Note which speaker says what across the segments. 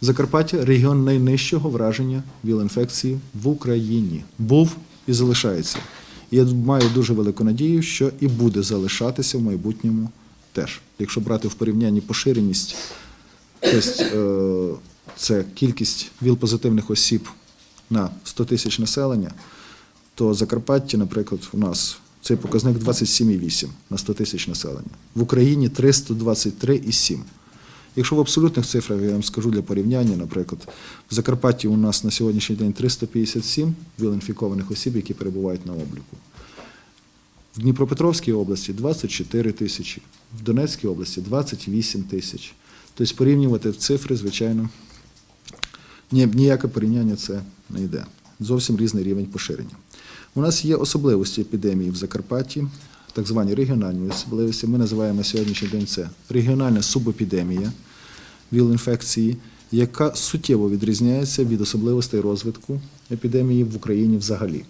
Speaker 1: Закарпаття регіон найнижчого враження ВІЛ-інфекції в Україні. Був і залишається. Я маю дуже велику надію, що і буде залишатися в майбутньому теж. Якщо брати в порівнянні поширеність, тобто е, це кількість ВІЛ-позитивних осіб на 100 тисяч населення, то Закарпаття, наприклад, у нас цей показник 27,8 на 100 тисяч населення. В Україні 323,7. Якщо в абсолютних цифрах я вам скажу для порівняння, наприклад, в Закарпатті у нас на сьогоднішній день 357 віл-інфікованих осіб, які перебувають на обліку. В Дніпропетровській області 24 тисячі, в Донецькій області 28 тисяч. Тобто порівнювати цифри, звичайно, ніяке порівняння це не йде. Зовсім різний рівень поширення. У нас є особливості епідемії в Закарпатті, так звані регіональні особливості. Ми називаємо на сьогоднішній день це регіональна субепідемія ВІЛ-інфекції, яка суттєво відрізняється від особливостей розвитку епідемії в Україні взагалі.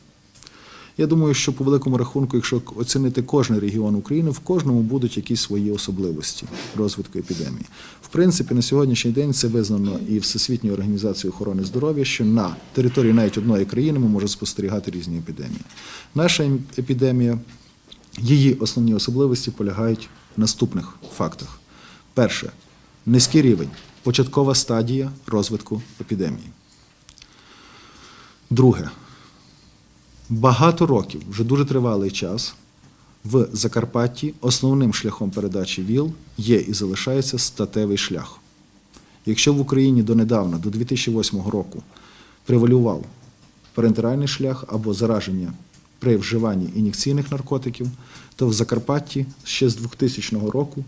Speaker 1: Я думаю, що по великому рахунку, якщо оцінити кожен регіон України, в кожному будуть якісь свої особливості розвитку епідемії. В принципі, на сьогоднішній день це визнано і Всесвітньою організацією охорони здоров'я, що на території навіть одної країни ми можемо спостерігати різні епідемії. Наша ем- епідемія, її основні особливості полягають в наступних фактах: перше низький рівень, початкова стадія розвитку епідемії. Друге, багато років, вже дуже тривалий час, в Закарпатті основним шляхом передачі ВІЛ є і залишається статевий шлях. Якщо в Україні донедавна, до 2008 року, превалював парентеральний шлях або зараження при вживанні ін'єкційних наркотиків, то в Закарпатті ще з 2000 року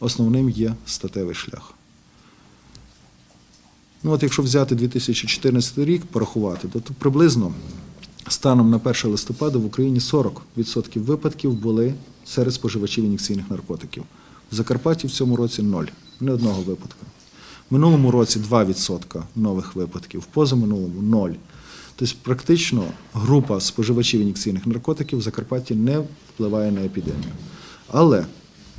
Speaker 1: основним є статевий шлях. Ну, от якщо взяти 2014 рік, порахувати, то тут приблизно станом на 1 листопада в Україні 40% випадків були серед споживачів ін'єкційних наркотиків. В Закарпатті в цьому році ноль, ні одного випадку. В минулому році 2% нових випадків, в позаминулому ноль. Тобто практично група споживачів ін'єкційних наркотиків в Закарпатті не впливає на епідемію. Але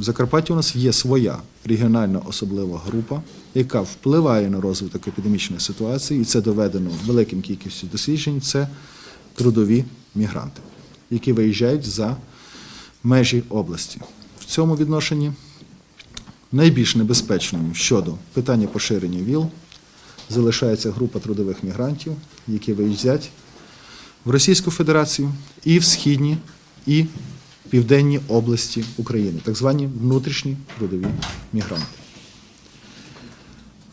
Speaker 1: в Закарпатті у нас є своя регіональна особлива група, яка впливає на розвиток епідемічної ситуації, і це доведено великим кількістю досліджень. Це трудові мігранти, які виїжджають за межі області. В цьому відношенні найбільш небезпечною щодо питання поширення ВІЛ залишається група трудових мігрантів, які виїздять в Російську Федерацію і в східні, і південні області України, так звані внутрішні трудові мігранти.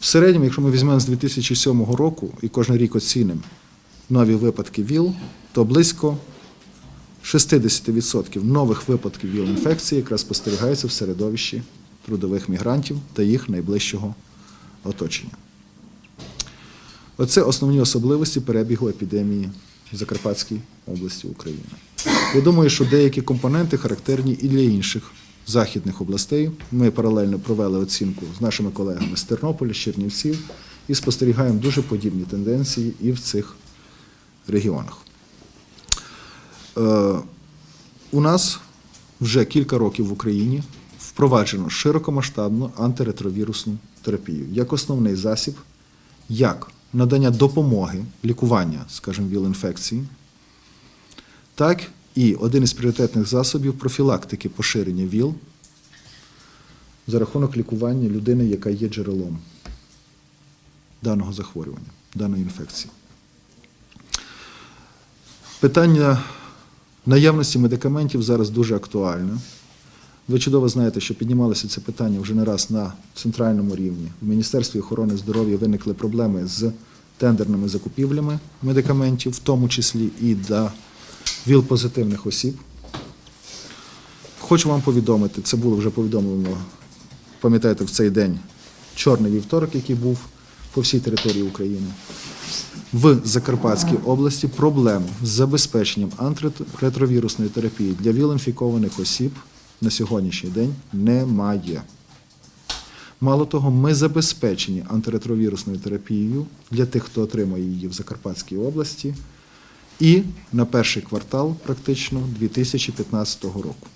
Speaker 1: В середньому, якщо ми візьмемо з 2007 року і кожен рік оцінимо нові випадки ВІЛ, то близько 60% нових випадків ВІЛ-інфекції якраз спостерігається в середовищі трудових мігрантів та їх найближчого оточення. Оце основні особливості перебігу епідемії в Закарпатській області України. Я думаю, що деякі компоненти характерні і для інших західних областей. Ми паралельно провели оцінку з нашими колегами з Тернополя, з Чернівців і спостерігаємо дуже подібні тенденції і в цих регіонах. Е, У нас вже кілька років в Україні впроваджено широкомасштабну антиретровірусну терапію як основний засіб, як надання допомоги лікування, скажімо, ВІЛ-інфекції, так і один із пріоритетних засобів профілактики поширення ВІЛ за рахунок лікування людини, яка є джерелом даного захворювання, даної інфекції. Питання наявності медикаментів зараз дуже актуальне. Ви чудово знаєте, що піднімалося це питання вже не раз на центральному рівні. В Міністерстві охорони здоров'я виникли проблеми з тендерними закупівлями медикаментів, в тому числі і для ВІЛ-позитивних осіб. Хочу вам повідомити, це було вже повідомлено, пам'ятаєте, в цей день чорний вівторок, який був по всій території України. В Закарпатській області проблем з забезпеченням антиретровірусної терапії для ВІЛ-інфікованих осіб на сьогоднішній день немає. Мало того, ми забезпечені антиретровірусною терапією для тих, хто отримає її в Закарпатській області, і на перший квартал практично 2015 року.